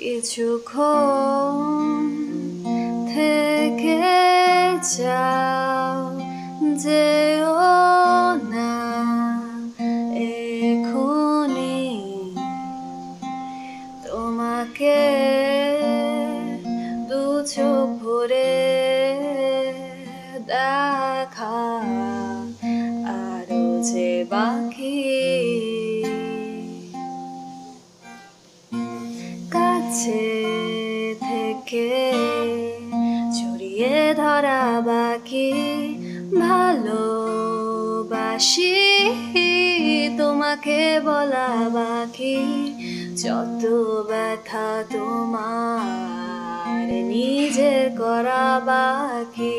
কিছুক্ষণ থেকে যাও যেও না এখনই তোমাকে দু চোখ ভরে দেখা আরও যে বাকি কাছে থেকে জড়িয়ে ধরা বাকি ভালোবাসি, তোমাকে বলা বাকি যত ব্যথা তোমার নিজের করা বাকি।